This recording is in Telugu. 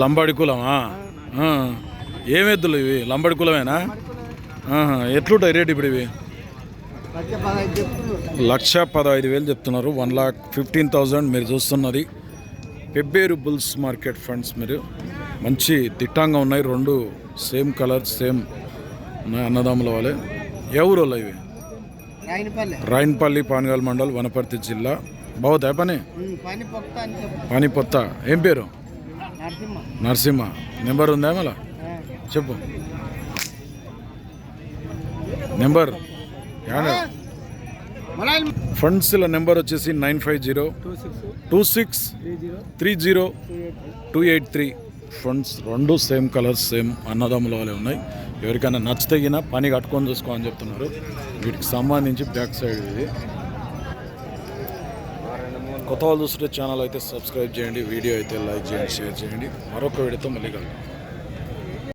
లంబాడి కులమా. ఏం ఎద్దులు ఇవి? లంబాడి కులమేనా. ఎట్లుంటాయి రేట్ ఇప్పుడు ఇవి? లక్ష పదహైదు వేలు చెప్తున్నారు. వన్ లాక్ ఫిఫ్టీన్ థౌజండ్ మీరు చూస్తున్నది. పెబ్బేరు బుల్స్ మార్కెట్ ఫండ్స్ మీరు. మంచి దిట్టంగా ఉన్నాయి. రెండు సేమ్ కలర్ సేమ్ ఉన్నాయి అన్నదమ్ముల వాళ్ళే. వాళ్ళు ఇవి? రాయనపల్లి. పానగల్ మండల్ వనపర్తి జిల్లా. బాగుతాయి పని? పని పొత్త ఏం పేరు? నరసింహ. నెంబర్ ఉందా మళ్ళా. చెప్పు. నెంబర్? ఫండ్స్ల నెంబర్ వచ్చేసి nine five zero two six three zero two eight three. Funds రెండు సేమ్ కలర్స్ సేమ్ అన్నదమ్ముల వాళ్ళే ఉన్నాయి. ఎవరికైనా నచ్చితగిన పని కట్టుకొని చూసుకో అని చెప్తున్నారు. వీటికి సంబంధించి బ్యాక్ సైడ్ ఇది. కొత్త వాళ్ళు చూస్తుంటే ఛానల్ అయితే సబ్స్క్రైబ్ చేయండి వీడియో అయితే లైక్ చేయండి షేర్ చేయండి. మరొక వీడియోతో మళ్ళీ కలుగుతాం